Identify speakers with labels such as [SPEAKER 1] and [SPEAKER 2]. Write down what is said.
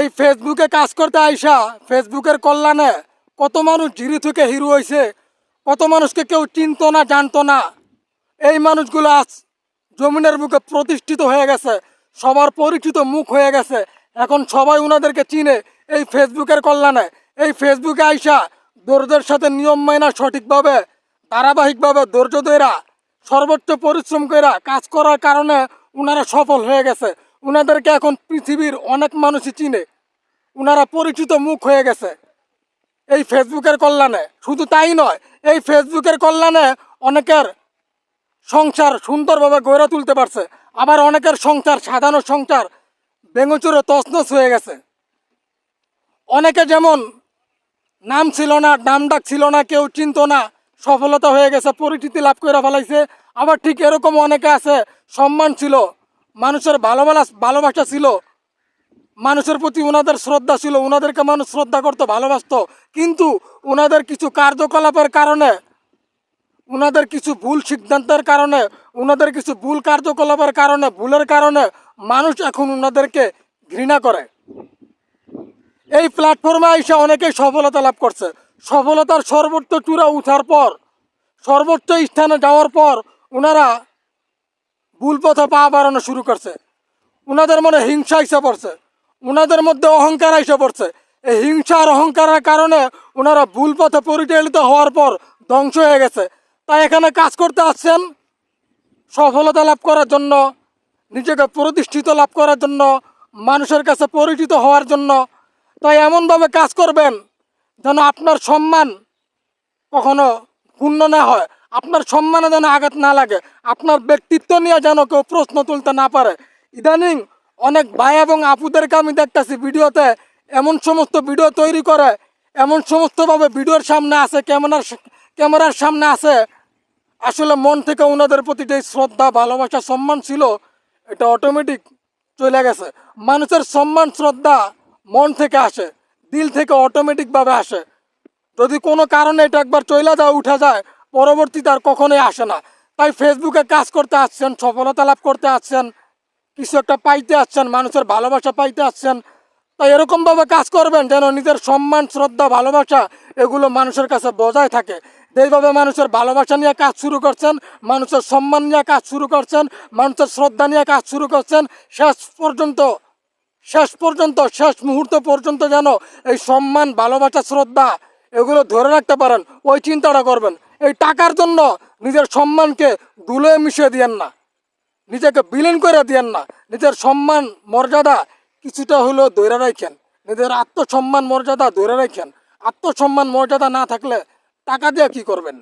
[SPEAKER 1] এই ফেসবুকে কাজ করতে আইসা ফেসবুকের কল্যাণে কত মানুষ জিরো থেকে হিরো হয়েছে কত মানুষকে কেউ চিনত না, জানতো না। এই মানুষগুলো আজ জমিনের বুকে প্রতিষ্ঠিত হয়ে গেছে, সবার পরিচিত মুখ হয়ে গেছে। এখন সবাই ওনাদেরকে চিনে এই ফেসবুকের কল্যাণে। এই ফেসবুকে আইসা দর্জের সাথে নিয়ম মাইনা সঠিকভাবে, ধারাবাহিকভাবে ধৈর্য ধরা সর্বোচ্চ পরিশ্রম কইরা কাজ করার কারণে ওনারা সফল হয়ে গেছে। ওনাদেরকে এখন পৃথিবীর অনেক মানুষই চিনে। ওনারা পরিচিত মুখ হয়ে গেছে। এই ফেসবুকের কল্যাণে। শুধু তাই নয়, এই ফেসবুকের কল্যাণে অনেকের সংসার সুন্দরভাবে গড়ে তুলতে পারছে। আবার অনেকের সংসার, সাধারণ সংসার বেঙ্গচুরে তছনছ হয়ে গেছে। অনেকে যেমন নাম ছিল না, নাম ডাক ছিল না, কেউ চিনতো না, সফলতা হয়ে গেছে, পরিচিতি লাভ করে ফেলাইছে। আবার ঠিক এরকম অনেকে আছে, সম্মান ছিল মানুষের ভালোবাসা ভালোবাসা ছিল। মানুষের প্রতি ওনাদের শ্রদ্ধা ছিল। ওনাদেরকে মানুষ শ্রদ্ধা করতো, ভালোবাসতো। কিন্তু ওনাদের কিছু কার্যকলাপের কারণে ওনাদের কিছু ভুল সিদ্ধান্তের কারণে ওনাদের কিছু ভুল কার্যকলাপের কারণে, ভুলের কারণে মানুষ এখন ওনাদেরকে ঘৃণা করে। এই প্ল্যাটফর্মে এসে অনেকেই সফলতা লাভ করছে। সফলতার সর্বোচ্চ চূড়া উঠার পর, সর্বোচ্চ স্থানে যাওয়ার পর ওনারা ভুল পথে পা বাড়ানো শুরু করছে। ওনাদের মনে হিংসা এসে পড়ছে। ওনাদের মধ্যে অহংকার এসে পড়ছে। এই হিংসা আর অহংকারের কারণে ওনারা ভুল পথে পরিচালিত হওয়ার পর ধ্বংস হয়ে গেছে। তাই এখানে কাজ করতে আসছেন সফলতা লাভ করার জন্য, নিজেকে প্রতিষ্ঠিত লাভ করার জন্য, মানুষের কাছে পরিচিত হওয়ার জন্য। তাই এমনভাবে কাজ করবেন যেন আপনার সম্মান কখনো পূর্ণ না হয়, আপনার সম্মানে যেন আঘাত না লাগে, আপনার ব্যক্তিত্ব নিয়ে যেন কেউ প্রশ্ন তুলতে না পারে। ইদানিং অনেক ভাই এবং আপুদেরকে আমি দেখতেছি ভিডিওতে, এমন সমস্ত ভিডিও তৈরি করে, এমন সমস্তভাবে ভিডিওর সামনে আছে, ক্যামেরার ক্যামেরার সামনে আছে। আসলে মন থেকে ওনাদের প্রতি যে শ্রদ্ধা, ভালোবাসা, সম্মান ছিল, এটা অটোমেটিক চলে গেছে। মানুষের সম্মান, শ্রদ্ধা মন থেকে আসে, দিল থেকে অটোমেটিকভাবে আসে। যদি কোনো কারণে এটা একবার চইলা যায় উঠে যায়, পরবর্তীতে আর কখনোই আসে না। তাই ফেসবুকে কাজ করতে আসছেন, সফলতা লাভ করতে আসছেন, কিছু একটা পাইতে আসছেন, মানুষের ভালোবাসা পাইতে আসছেন। তাই এরকমভাবে কাজ করবেন যেন নিজের সম্মান, শ্রদ্ধা, ভালোবাসা এগুলো মানুষের কাছে বজায় থাকে। যেইভাবে মানুষের ভালোবাসা নিয়ে কাজ শুরু করছেন, মানুষের সম্মান নিয়ে কাজ শুরু করছেন, মানুষের শ্রদ্ধা নিয়ে কাজ শুরু করছেন, শেষ পর্যন্ত শেষ পর্যন্ত, শেষ মুহূর্ত পর্যন্ত যেন এই সম্মান, ভালোবাসা, শ্রদ্ধা এগুলো ধরে রাখতে পারেন, ওই চিন্তাটা করবেন। এই টাকার জন্য নিজের সম্মানকে দুলে মিশিয়ে দিয়েন না। নিজেকে বিলীন করে দিয়েন না। নিজের সম্মান, মর্যাদা কিছুটা হলেও ধরে রাখেন। নিজের আত্মসম্মান, মর্যাদা ধরে রাখেন। আত্মসম্মান, মর্যাদা না থাকলে টাকা দিয়ে কি করবেন?